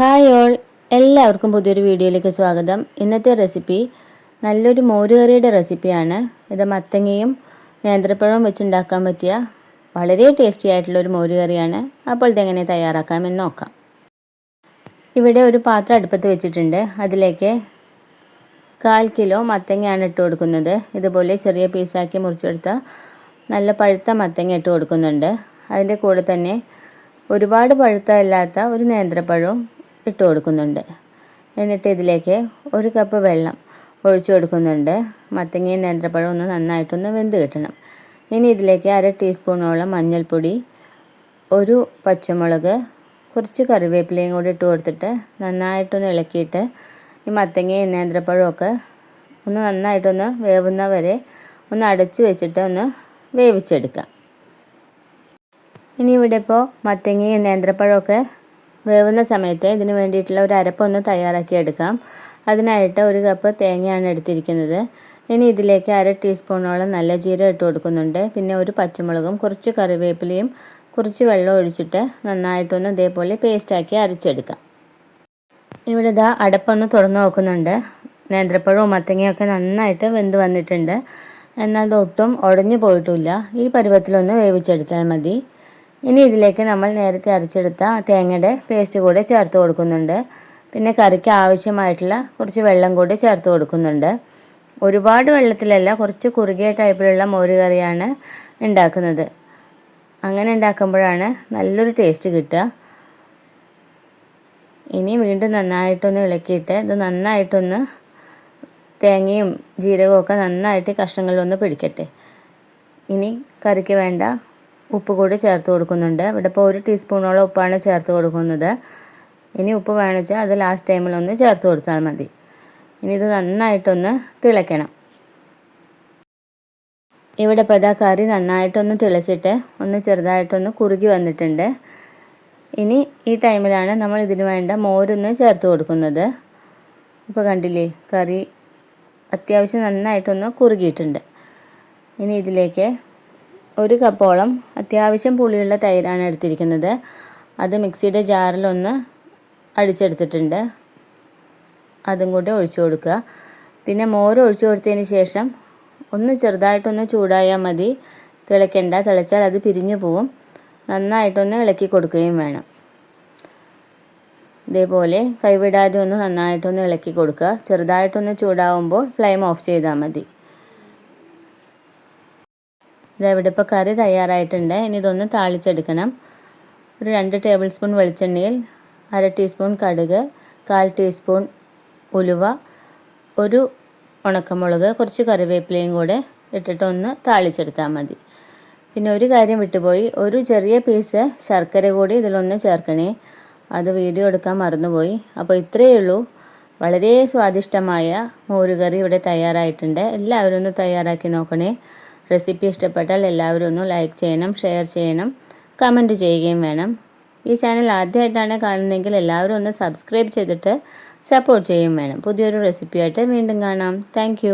Hi all എല്ലാവർക്കും പുതിയൊരു വീഡിയോയിലേക്ക് സ്വാഗതം. ഇന്നത്തെ റെസിപ്പി നല്ലൊരു മോരുകറിയുടെ റെസിപ്പിയാണ് ഇത് മത്തങ്ങയും നേന്ത്രപ്പഴവും വെച്ചുണ്ടാക്കാൻ പറ്റിയ വളരെ ടേസ്റ്റി ആയിട്ടുള്ള ഒരു മോരുകറിയാണ്. അപ്പോൾ ഇതെങ്ങനെ തയ്യാറാക്കാമെന്ന് നോക്കാം. ഇവിടെ ഒരു പാത്രം അടുപ്പത്ത് വെച്ചിട്ടുണ്ട്. അതിലേക്ക് കാൽ കിലോ മത്തങ്ങയാണ് ഇട്ട് കൊടുക്കുന്നത്. ഇതുപോലെ ചെറിയ പീസാക്കി മുറിച്ചെടുത്ത നല്ല പഴുത്ത മത്തങ്ങ ഇട്ട് കൊടുക്കുന്നുണ്ട്. അതിന്റെ കൂടെ തന്നെ ഒരുപാട് പഴുത്തല്ലാത്ത ഒരു നേന്ത്രപ്പഴവും ഇട്ട് കൊടുക്കുന്നുണ്ട്. എന്നിട്ട് ഇതിലേക്ക് ഒരു കപ്പ് വെള്ളം ഒഴിച്ചു കൊടുക്കുന്നുണ്ട്. മത്തങ്ങയും നേന്ത്രപ്പഴവും ഒന്ന് നന്നായിട്ടൊന്ന് വെന്ത് കിട്ടണം. ഇനി ഇതിലേക്ക് അര ടീസ്പൂണോളം മഞ്ഞൾപ്പൊടി ഒരു പച്ചമുളക് കുറച്ച് കറിവേപ്പിലയും കൂടി ഇട്ട് കൊടുത്തിട്ട് നന്നായിട്ടൊന്ന് ഇളക്കിയിട്ട് ഈ മത്തങ്ങയും നേന്ത്രപ്പഴവും ഒക്കെ ഒന്ന് നന്നായിട്ടൊന്ന് വേവുന്ന വരെ ഒന്ന് അടച്ചു വെച്ചിട്ട് ഒന്ന് വേവിച്ചെടുക്കാം. ഇനി ഇവിടെ ഇപ്പോൾ മത്തങ്ങയും നേന്ത്രപ്പഴമൊക്കെ വേവുന്ന സമയത്ത് ഇതിന് വേണ്ടിയിട്ടുള്ള ഒരു അരപ്പൊന്ന് തയ്യാറാക്കി എടുക്കാം. അതിനായിട്ട് ഒരു കപ്പ് തേങ്ങയാണ് എടുത്തിരിക്കുന്നത്. ഇനി ഇതിലേക്ക് അര ടീസ്പൂണോളം നല്ല ജീരം ഇട്ട് കൊടുക്കുന്നുണ്ട്. പിന്നെ ഒരു പച്ചമുളകും കുറച്ച് കറിവേപ്പിലയും കുറച്ച് വെള്ളം ഒഴിച്ചിട്ട് നന്നായിട്ടൊന്ന് ഇതേപോലെ പേസ്റ്റാക്കി അരച്ചെടുക്കാം. ഇവിടെ ഇതാ അടപ്പൊന്ന് തുറന്നു നോക്കുന്നുണ്ട്. നേന്ത്രപ്പഴവും മത്തങ്ങയൊക്കെ നന്നായിട്ട് വെന്ത് വന്നിട്ടുണ്ട്. എന്നാൽ ഒട്ടും ഉടഞ്ഞു പോയിട്ടില്ല. ഈ പരുവത്തിലൊന്ന് വേവിച്ചെടുത്താൽ മതി. ഇനി ഇതിലേക്ക് നമ്മൾ നേരത്തെ അരച്ചെടുത്ത തേങ്ങയുടെ പേസ്റ്റ് കൂടെ ചേർത്ത് കൊടുക്കുന്നുണ്ട്. പിന്നെ കറിക്ക് ആവശ്യമായിട്ടുള്ള കുറച്ച് വെള്ളം കൂടി ചേർത്ത് കൊടുക്കുന്നുണ്ട്. ഒരുപാട് വെള്ളത്തിലല്ല കുറച്ച് കുറുകിയ ടൈപ്പിലുള്ള മോര് കറിയാണ് ഉണ്ടാക്കുന്നത്. അങ്ങനെ ഉണ്ടാക്കുമ്പോഴാണ് നല്ലൊരു ടേസ്റ്റ് കിട്ടുക. ഇനി വീണ്ടും നന്നായിട്ടൊന്ന് ഇളക്കിയിട്ട് ഇത് നന്നായിട്ടൊന്ന് തേങ്ങയും ജീരകവും ഒക്കെ നന്നായിട്ട് കഷ്ണങ്ങളിലൊന്ന് പിടിക്കട്ടെ. ഇനി കറിക്ക് വേണ്ട ഉപ്പ് കൂടി ചേർത്ത് കൊടുക്കുന്നുണ്ട്. ഇവിടെ ഇപ്പോൾ ഒരു ടീസ്പൂണോളം ഉപ്പാണ് ചേർത്ത് കൊടുക്കുന്നത്. ഇനി ഉപ്പ് വേണിച്ചാൽ അത് ലാസ്റ്റ് ടൈമിലൊന്ന് ചേർത്ത് കൊടുത്താൽ മതി. ഇനി ഇത് നന്നായിട്ടൊന്ന് തിളയ്ക്കണം. ഇവിടെ ഇപ്പോൾ ഇതാ കറി നന്നായിട്ടൊന്ന് തിളച്ചിട്ട് ഒന്ന് ചെറുതായിട്ടൊന്ന് കുറുകി വന്നിട്ടുണ്ട്. ഇനി ഈ ടൈമിലാണ് നമ്മൾ ഇതിന് വേണ്ട മോരൊന്ന് ചേർത്ത് കൊടുക്കുന്നത്. ഇപ്പോൾ കണ്ടില്ലേ കറി അത്യാവശ്യം നന്നായിട്ടൊന്ന് കുറുകിയിട്ടുണ്ട്. ഇനി ഇതിലേക്ക് ഒരു കപ്പോളം അത്യാവശ്യം പുളിയുള്ള തൈരാണ് എടുത്തിരിക്കുന്നത്. അത് മിക്സിയുടെ ജാറിലൊന്ന് അടിച്ചെടുത്തിട്ടുണ്ട്. അതും കൂടി ഒഴിച്ചു കൊടുക്കുക. പിന്നെ മോര് ഒഴിച്ചു കൊടുത്തതിന് ശേഷം ഒന്ന് ചെറുതായിട്ടൊന്ന് ചൂടായാൽ മതി. തിളയ്ക്കണ്ട. തിളച്ചാൽ അത് പിരിഞ്ഞു പോവും. നന്നായിട്ടൊന്ന് ഇളക്കി കൊടുക്കുകയും വേണം. ഇതേപോലെ കൈവിടാതെ ഒന്ന് നന്നായിട്ടൊന്ന് ഇളക്കി കൊടുക്കുക. ചെറുതായിട്ടൊന്ന് ചൂടാവുമ്പോൾ ഫ്ലെയിം ഓഫ് ചെയ്താൽ മതി. ഇവിടെ ഇപ്പോൾ കറി തയ്യാറായിട്ടുണ്ട്. ഇനി ഇതൊന്ന് താളിച്ചെടുക്കണം. ഒരു രണ്ട് ടേബിൾ സ്പൂൺ വെളിച്ചെണ്ണയിൽ അര ടീസ്പൂൺ കടുക് കാൽ ടീസ്പൂൺ ഉലുവ ഒരു ഉണക്കമുളക് കുറച്ച് കറിവേപ്പിലയും കൂടെ ഇട്ടിട്ട് ഒന്ന് താളിച്ചെടുത്താൽ മതി. പിന്നെ ഒരു കാര്യം വിട്ടുപോയി. ഒരു ചെറിയ പീസ് ശർക്കര കൂടി ഇതിലൊന്ന് ചേർക്കണേ. അത് വീഡിയോ എടുക്കാൻ മറന്നുപോയി. അപ്പോൾ ഇത്രയേ ഉള്ളൂ. വളരെ സ്വാദിഷ്ടമായ മോരുകറി ഇവിടെ തയ്യാറായിട്ടുണ്ട്. എല്ലാവരും ഒന്ന് തയ്യാറാക്കി നോക്കണേ. റെസിപ്പി ഇഷ്ടപ്പെട്ടാൽ എല്ലാവരും ഒന്ന് ലൈക്ക് ചെയ്യണം ഷെയർ ചെയ്യണം കമന്റ് ചെയ്യുകയും വേണം. ഈ ചാനൽ ആദ്യമായിട്ടാണ് കാണുന്നതെങ്കിൽ എല്ലാവരും ഒന്ന് സബ്സ്ക്രൈബ് ചെയ്തിട്ട് സപ്പോർട്ട് ചെയ്യുകയും വേണം. പുതിയൊരു റെസിപ്പിയായിട്ട് വീണ്ടും കാണാം. താങ്ക്